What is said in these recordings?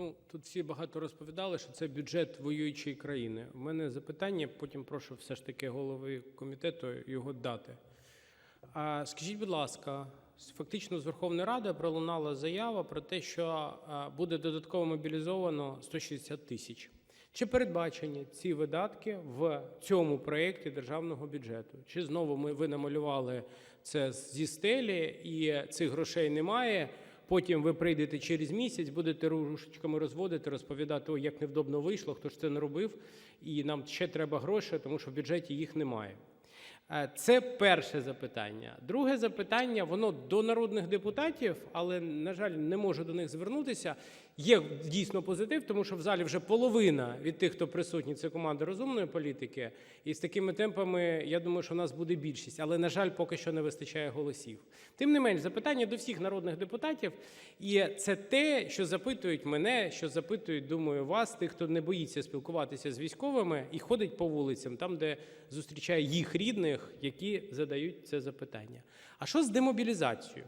Ну, тут всі багато розповідали, що це бюджет воюючої країни. У мене запитання, потім прошу все ж таки голови комітету його дати. А, скажіть, будь ласка, фактично з Верховної Ради пролунала заява про те, що буде додатково мобілізовано 160 тисяч. Чи передбачені ці видатки в цьому проєкті державного бюджету? Чи знову ми ви намалювали це зі стелі і цих грошей немає? Потім ви прийдете через місяць, будете рушечками розводити, розповідати, як невдобно вийшло, хто ж це не робив, і нам ще треба гроші, тому що в бюджеті їх немає. Е, Це перше запитання. Друге запитання, воно до народних депутатів, але, на жаль, не можу до них звернутися. Є дійсно позитив, тому що в залі вже половина від тих, хто присутній, це команда розумної політики. І з такими темпами, я думаю, що в нас буде більшість. Але, на жаль, поки що не вистачає голосів. Тим не менш, запитання до всіх народних депутатів. І це те, що запитують мене, що запитують, думаю, вас, тих, хто не боїться спілкуватися з військовими і ходить по вулицям, там, де зустрічає їх рідних, які задають це запитання. А що з демобілізацією?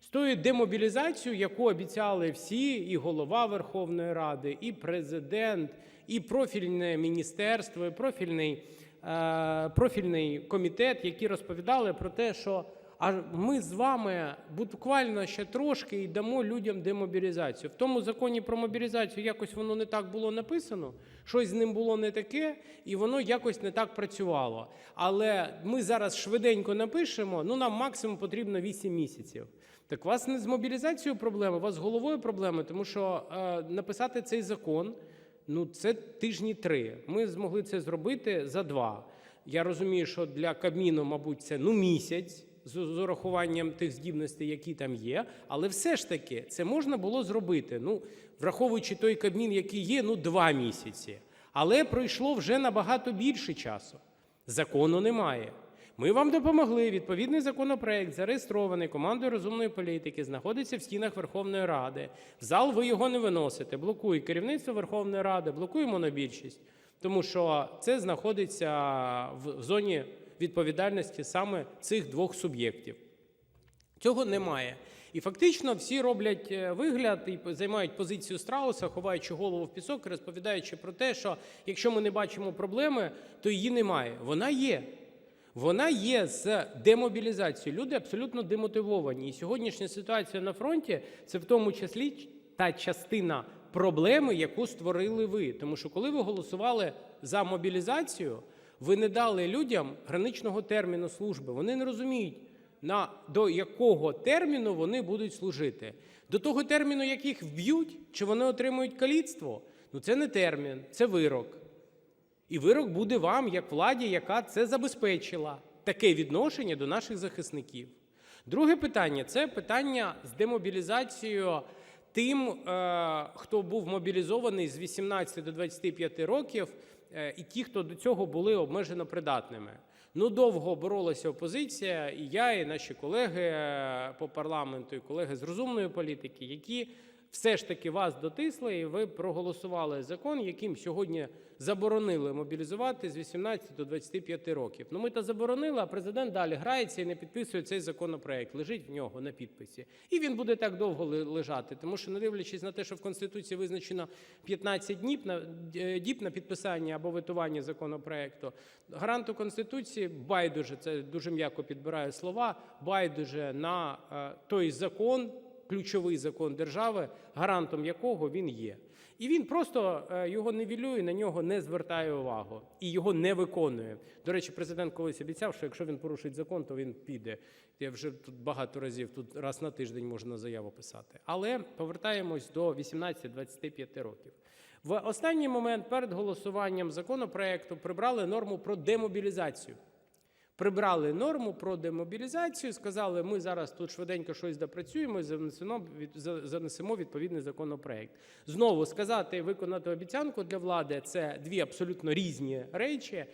З тою демобілізацією, яку обіцяли всі, і голова Верховної Ради, і президент, і профільне міністерство, і профільний, е, профільний комітет, які розповідали про те, що а ми з вами буквально ще трошки і дамо людям демобілізацію. В тому законі про мобілізацію якось воно не так було написано, щось з ним було не таке, і воно якось не так працювало. Але ми зараз швиденько напишемо, ну нам максимум потрібно 8 місяців. Так у вас не з мобілізацією проблеми, у вас з головою проблеми, тому що е, написати цей закон ну це тижні три. Ми змогли це зробити за два. Я розумію, що для Кабміну, мабуть, це ну місяць з, урахуванням тих здібностей, які там є. Але все ж таки це можна було зробити. Ну, враховуючи той Кабмін, який є, ну два місяці. Але пройшло вже набагато більше часу. Закону немає. Ми вам допомогли. Відповідний законопроект, зареєстрований командою розумної політики, знаходиться в стінах Верховної Ради. В зал ви його не виносите. Блокує керівництво Верховної Ради, блокує монобільшість, тому що це знаходиться в зоні відповідальності саме цих двох суб'єктів. Цього немає. І фактично всі роблять е, вигляд і займають позицію страуса, ховаючи голову в пісок, розповідаючи про те, що якщо ми не бачимо проблеми, то її немає. Вона є. Вона є з демобілізацією. Люди абсолютно демотивовані. І сьогоднішня ситуація на фронті це в тому числі та частина проблеми, яку створили ви. Тому що коли ви голосували за мобілізацію, ви не дали людям граничного терміну служби. Вони не розуміють, на, до якого терміну вони будуть служити. До того терміну, яких вб'ють, чи вони отримують каліцтво, ну це не термін, це вирок. І вирок буде вам, як владі, яка це забезпечила, таке відношення до наших захисників. Друге питання це питання з демобілізацією тим, е, хто був мобілізований з 18 до 25 років, і ті, хто до цього були обмежено придатними. Ну, довго боролася опозиція, і я, і наші колеги е, по парламенту, і колеги з розумної політики, які все ж таки вас дотисли, і ви проголосували закон, яким сьогодні заборонили мобілізувати з 18 до 25 років. Ну ми то заборонили, а президент далі грається і не підписує цей законопроект. Лежить в нього на підписі. І він буде так довго лежати, тому що, не дивлячись на те, що в Конституції визначено 15 днів на е, діб на підписання або ветування законопроекту, гаранту Конституції байдуже, це дуже м'яко підбираю слова, байдуже на е, той закон ключовий закон держави, гарантом якого він є. І він просто е, його нівелює, на нього не звертає увагу і його не виконує. До речі, президент колись обіцяв, що якщо він порушить закон, то він піде. Я вже тут багато разів, тут раз на тиждень можна заяву писати. Але повертаємось до 18-25 років. В останній момент перед голосуванням законопроекту прибрали норму про демобілізацію прибрали норму про демобілізацію, сказали, ми зараз тут швиденько щось допрацюємо і занесемо, від- занесемо відповідний законопроект. Знову сказати виконати обіцянку для влади це дві абсолютно різні речі,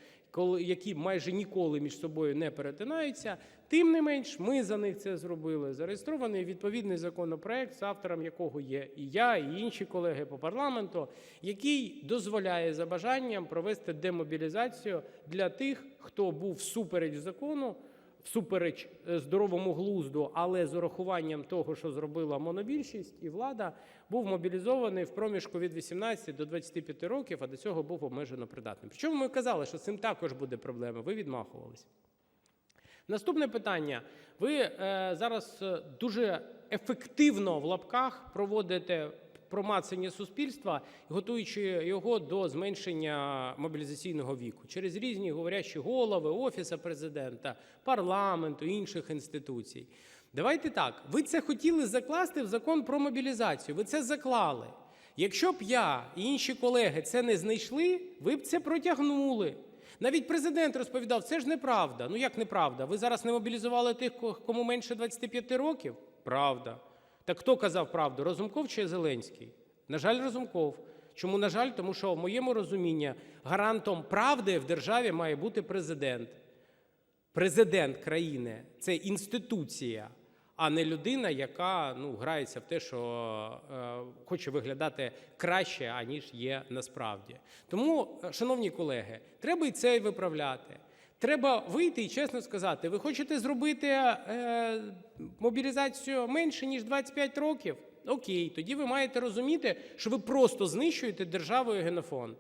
які майже ніколи між собою не перетинаються. Тим не менш, ми за них це зробили. Зареєстрований відповідний законопроект, з автором якого є і я, і інші колеги по парламенту, який дозволяє за бажанням провести демобілізацію для тих, хто був всупереч закону, всупереч е, здоровому глузду, але з урахуванням того, що зробила монобільшість і влада, був мобілізований в проміжку від 18 до 25 років, а до цього був обмежено придатним. Причому ми казали, що з цим також буде проблема. Ви відмахувалися. Наступне питання. Ви е, зараз е, дуже ефективно в лапках проводите промацання суспільства, готуючи його до зменшення мобілізаційного віку через різні говорящі голови, офіса президента, парламенту, інших інституцій. Давайте так. Ви це хотіли закласти в закон про мобілізацію. Ви це заклали. Якщо б я і інші колеги це не знайшли, ви б це протягнули. Навіть президент розповідав, це ж неправда. Ну як неправда? Ви зараз не мобілізували тих, кому менше 25 років? Правда. Так хто казав правду? Розумков чи Зеленський? На жаль, Розумков. Чому на жаль? Тому що в моєму розумінні гарантом правди в державі має бути президент. Президент країни це інституція, а не людина, яка ну, грається в те, що е, хоче виглядати краще, аніж є насправді. Тому, е, шановні колеги, треба і це виправляти. Треба вийти і чесно сказати: ви хочете зробити е, мобілізацію менше ніж 25 років? Окей, тоді ви маєте розуміти, що ви просто знищуєте державою генофонд.